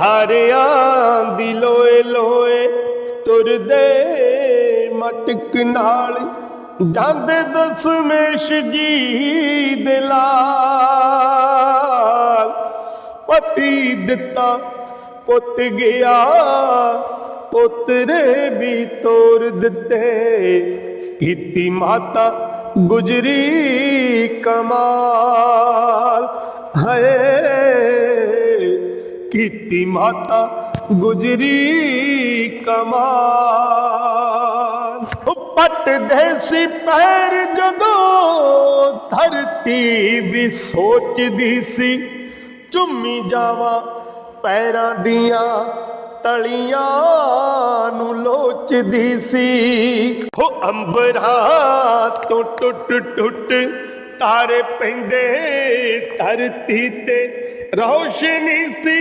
ਤਾਰਿਆਂ ਦੀ ਲੋਏ ਲੋਏ ਤੁਰਦੇ ਮਟਕ ਨਾਲ। ਜਾਂਦੇ ਦਸਮੇਸ਼ ਜੀ ਦੇ ਪਤੀ ਦਿੱਤਾ ਪੁੱਤ ਗਿਆ, ਪੁੱਤਰੇ ਵੀ ਤੋਰ ਦਿੱਤੇ। ਕੀਤੀ ਮਾਤਾ ਗੁਜਰੀ ਕਮਾਲ। ਹੈ ਕੀਤੀ ਮਾਤਾ ਗੁਜਰੀ ਕਮਾਲ। ਪੱਟਦੇ ਸੀ ਪੈਰ ਜਦੋਂ ਧਰਤੀ ਵੀ ਸੋਚਦੀ ਸੀ। ਝੁੰਮੀ ਜਾਵਾਂ ਪੈਰਾਂ ਦੀਆਂ ਤਲੀਆਂ ਨੂੰ ਲੋਚਦੀ ਸੀ। ਹੋ ਅੰਬਰਾਂ ਤੋਂ ਟੁੱਟ ਟੁੱਟ ਤਾਰੇ ਪੈਂਦੇ ਧਰਤੀ ਤੇ। ਰੋਸ਼ਨੀ ਸੀ